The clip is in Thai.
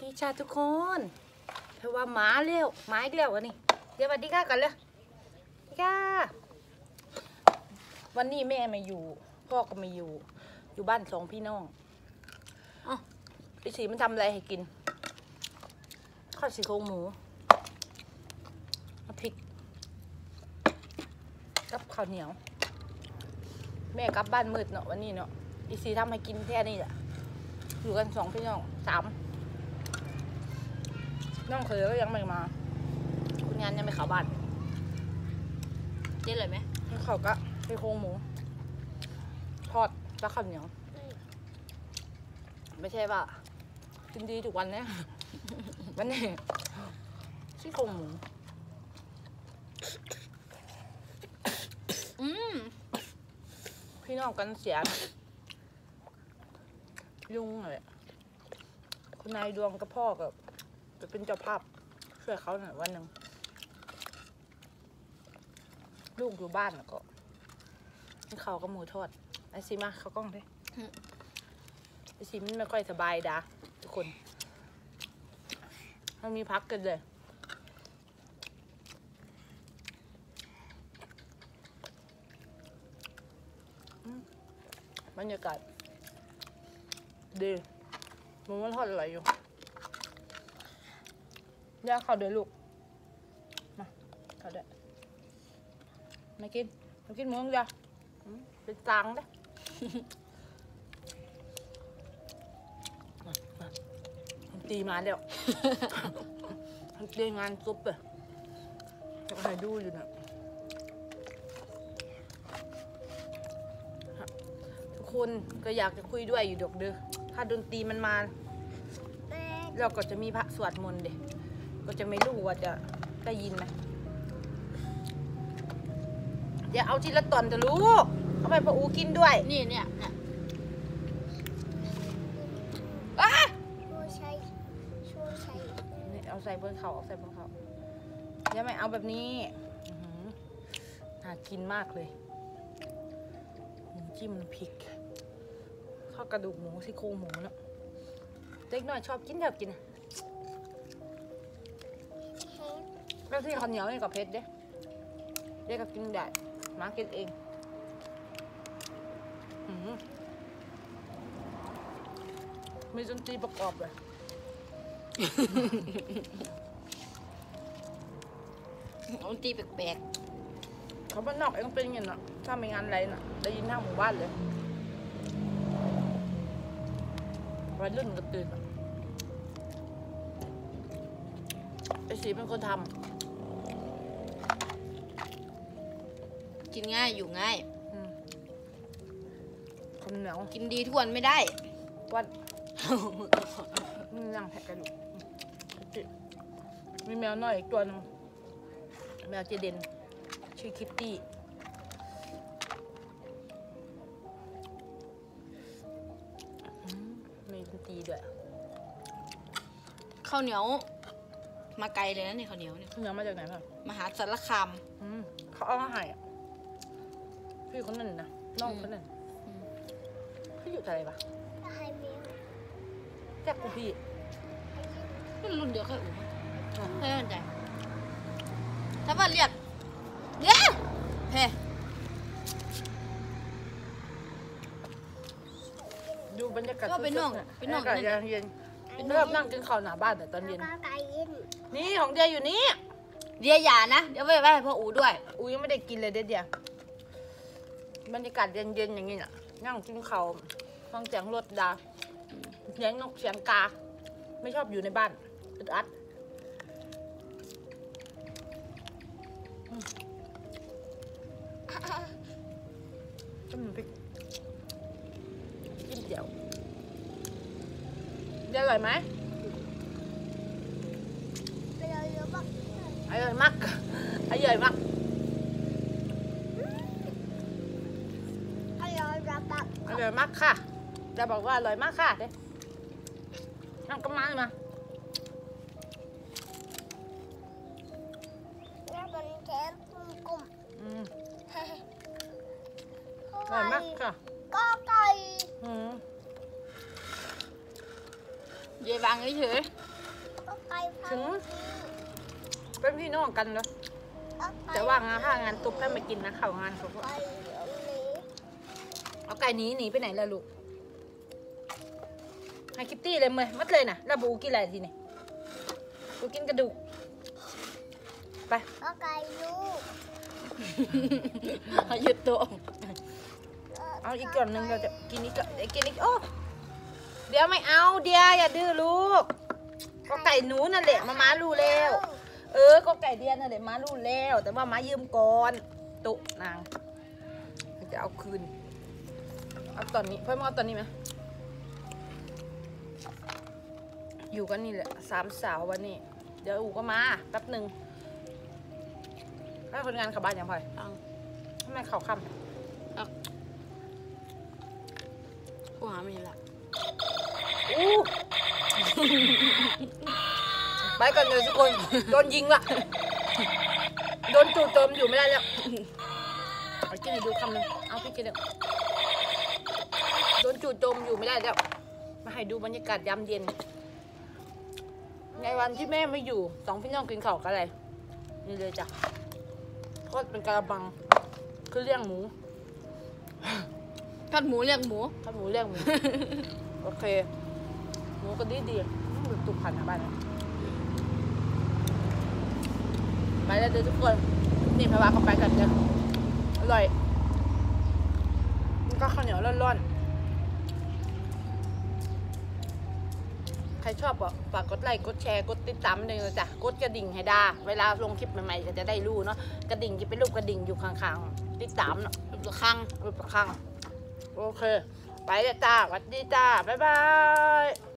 ดีจ้าทุกคนเธอว่าหมาเร็วหมาอีกแล้ววะนี่เดี๋ยวสวัสดีค่ะกันเลยค่ะวันนี้แม่ไมาอยู่ พ่อก็ไมาอยู่ อยู่บ้านสองพี่น้องอ๋อไอสีมันทำอะไรให้กินข้าวสีโครงหมูพริกกับข้าวเหนียว แม่กลับบ้านมืดเนาะวันนี้เนาะอีสีทำให้กินแค่นี้แหละอยู่กันสองพี่น้องสาม น้องเคยก็ยังไม่มาคุณงานยังไม่เข้าบ้านเจ๊เลยไหมเขาก็ไปโครงหมู ทอดแล้วข้าวเหนียว ไม่ใช่ว่ากินดีทุกวันนะวันนี้ซี่โครงหมูอืมพี่น้องกันเสียลุงอะไรคุณนายดวงกับพ่อกับ จะเป็นเจ้าภาพช่วยเขาหน่อยวันหนึ่งลูกอยู่บ้านแล้วก็เขากับหมูทอดไอซีมาเขากล้องดิไอซีมันไม่ค่อยสบายดาทุกคนมันมีพักกันเลยบรรยากาศดีมันมันทอดอะไรอยู่ ย่าเข้าเดี๋ยวลูก มาเข้าเดี๋ยวมากินมากินหมึงจ้ะอืมเป็นตังค์เด้อมามามันตีมาแล้วมันตีงานซุปเลยจะให้ดูอยู่นะทุกคนก็อยากจะคุยด้วยอยู่ดอกเด้อถ้าดนตรีมันมา เราก็จะมีพระสวดมนต์เด็ ก็จะไม่รู้ว่าจะได้ยินไหมเดี๋ยวเอาทีละตอนจะลูกเอาไปพระอูกินด้วย นี่เนี่ยเนี่ยอ้าช่วยใช้ช่วยใช้นี่เอาใส่บนเขาเอาใส่บนเขาเดี๋ยวไม่เอาแบบนี้อื้อหือน่ากินมากเลยหมูจิ้มน้ำพริกข้าวกระดูกหมูซี่โครงหมูเนาะเด็กน้อยชอบกินชอบกินอะ แล้วที่ข้าวเหนียวนี่กับเพชรเด้เด็กก็กินได้หมากินเองอื้อหือมีดนตรีประกอบเลยมันตีแปลกเขาบ้านนอกเองเป็นอย่างนี้นะถ้าไม่งานอะไรนะได้ยินทางหมู่บ้านเลยวัยรุ่นก็ตื่น สีเป็นคนทๆกินง่ายอยู่ง่ายำอืมคนเหนียวกินดีทุกวันไม่ได้วันนี่นั่งแท็กกันอยู่จิมีแมวน้อยอีกตัวหนึงแมวเจเดนชื่อคิตตี้อืมมีดนตรีด้วยข้าวเหนียว มาไกลเลยนะเนี่ยข้าวเหนียวเนี่ยข้าวเหนียวมาจากไหนพ่อมหาสารคามอืมเขาเอามาให้อะพี่คนนั้นนะน้องคนนั้นอืมพี่อยู่อะไรปะก็ให้เมียแจ็คกูพี่รุ่นรุ่นเดียวแค่อู๋ไม่สนใจถ้าว่าเรียกเดี๋ยวเฮ้ดูบรรยากาศก็ไปน่องสดๆะไปน่องบรรยากาศเย็นๆเริ่มนั่งกินข้าวหน้าบ้านแต่ตอนแล้เย็วนก็ไก่ยิ นนี่ของเดียอยู่นี่ เดียวอย่านะ เดี๋ยวไปไปให้พ่ออูด้วย อูยังไม่ได้กินเลยเด็ดเดียวบรรยากาศเย็นๆอย่างนี้น่ะ นั่งกินข้าวฟังเสียงรถดาเสียงนกเสียงกา ไม่ชอบอยู่ในบ้านอึดอัดอืมจิ้มพริกจิ้มเจียวเดี๋ยวอร่อยไหม ไปเลยเยอะมาก อร่อยมากอร่อยมากอร่อยระบักอร่อยมากค่ะจะบอกว่าอร่อยมากค่ะเด้นั่งก็มาเลยมาแล้วมันแค่กลุ่มอืมๆอร่อยมากค่ะก็ไก่อืมเดี๋ยววาง เฉยก็ไปพัถึงงเป็นพี่น้องกันเลยแต่ว่างานถ้างานตุ๊บถ้ามากินนะเข่างานเขาก็ไปตรงนี้เอาไก่หนีหนีไปไหนล่ะลูกให้คิตตี้เลยเมยมัดเลยนะแล้วบูกินอะไรทีนี่บูกินกระดูกไปก็ไก่ลูกๆเอาหยุดตัวเอาอีกก่อนหนึ่งเราจะกินอีกก่อนเดี๋ยวกินอีกโอ้เดี๋ยวไม่เอาเดียวอย่าดื้อลูกก็ไก่หนูนั่นแหละมาม้ารู้แล้ว เออก็ไก่เดียนนั่นแหละม้ารู้แล้ว แต่ว่าม้ายืมก่อนตุนางจะเอาคืนเอาตอนนี้เพิ่มเอาตอนนี้ไหมอยู่กันนี่แหละสามสาววันนี้ เดี๋ยวอูก็มาแป๊บหนึ่งให้คนงานเขับบ้านยังพลอยเอาทำไมเขาค่ำกูหาไม่เห็นละอู้ ไปก่อนเลยทุกคนโดนยิงละโดนจู่โจมอยู่ไม่ได้แล้วเอากินให้ดูคำหนึ่งเอาพี่กินเดี๋ยวโดนจู่โจมอยู่ไม่ได้แล้ว มาให้ดูบรรยากาศยามเย็น ในวันที่แม่ไม่อยู่สองพี่น้องกินข้าวกันอะไรนี่เลยจ้ะทอดเป็นกระบังคือเลี้ยงหมูกัดหมูเรียกหมู ทอดหมูเลี้ยงหมู โอเค หมูก็ดีดีๆอืมตุกพันนะบ้านนะ ไปแล้วเด้อทุกคน นี่พาวาเขาไปกันเด้ออร่อยมันก็ข้าวเหนียวร้อนๆ ใครชอบบอกฝากกดไลค์ กดแชร์ กดติดตามเลยนะจ้ะกดกระดิ่งให้ด้เวลาลงคลิปใหม่ๆ ก็จะได้รู้เนาะ กระดิ่งจะเป็นรูปกระดิ่งอยู่ข้างๆ ติดตามเนาะรูปตะข้างรูปข้าง โอเค ไปเลยจ้าสวัสดีจ้า บ๊ายบาย